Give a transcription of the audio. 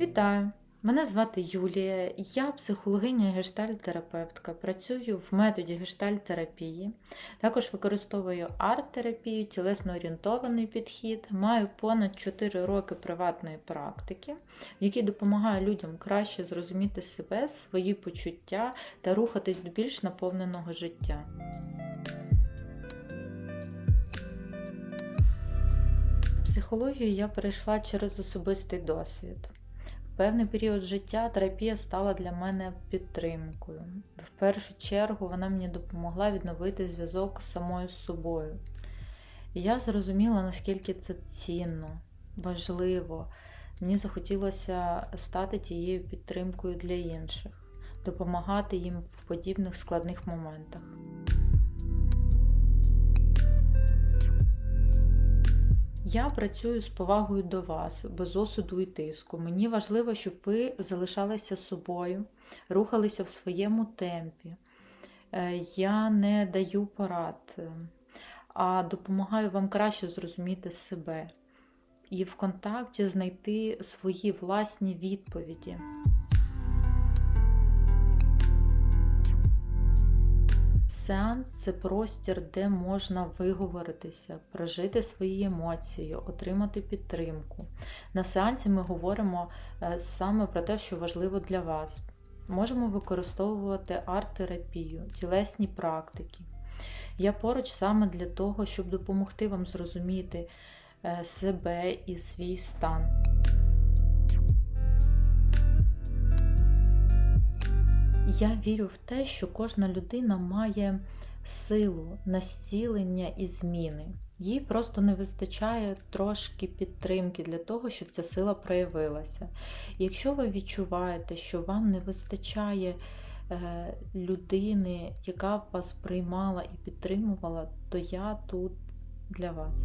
Вітаю! Мене звати Юлія, я психологиня і гештальт-терапевтка. Працюю в методі гештальт-терапії. Також використовую арт-терапію, тілесно-орієнтований підхід. Маю понад 4 роки приватної практики, в якій людям краще зрозуміти себе, свої почуття та рухатись до більш наповненого життя. Психологію я перейшла через особистий досвід. Певний період життя терапія стала для мене підтримкою. В першу чергу вона мені допомогла відновити зв'язок з самою собою. І я зрозуміла, наскільки це цінно, важливо. Мені захотілося стати тією підтримкою для інших, допомагати їм в подібних складних моментах. Я працюю з повагою до вас, без осуду і тиску. Мені важливо, щоб ви залишалися собою, рухалися в своєму темпі. Е, Я не даю порад, е, а допомагаю вам краще зрозуміти себе і в контакті знайти свої власні відповіді. Сеанс це простір, де можна виговоритися, прожити свої емоції, отримати підтримку. На сеансі ми говоримо е, саме про те, що важливо для вас. Можемо використовувати арт-терапію, тілесні практики. Я поруч саме для того, щоб допомогти вам зрозуміти е, себе і свій стан. Я вірю в те, що кожна людина має силу на зцілення і зміни. Їй просто не вистачає трошки підтримки для того, щоб ця сила проявилася. Якщо ви відчуваєте, що вам не вистачає е, людини, яка б вас приймала і підтримувала, то я тут для вас.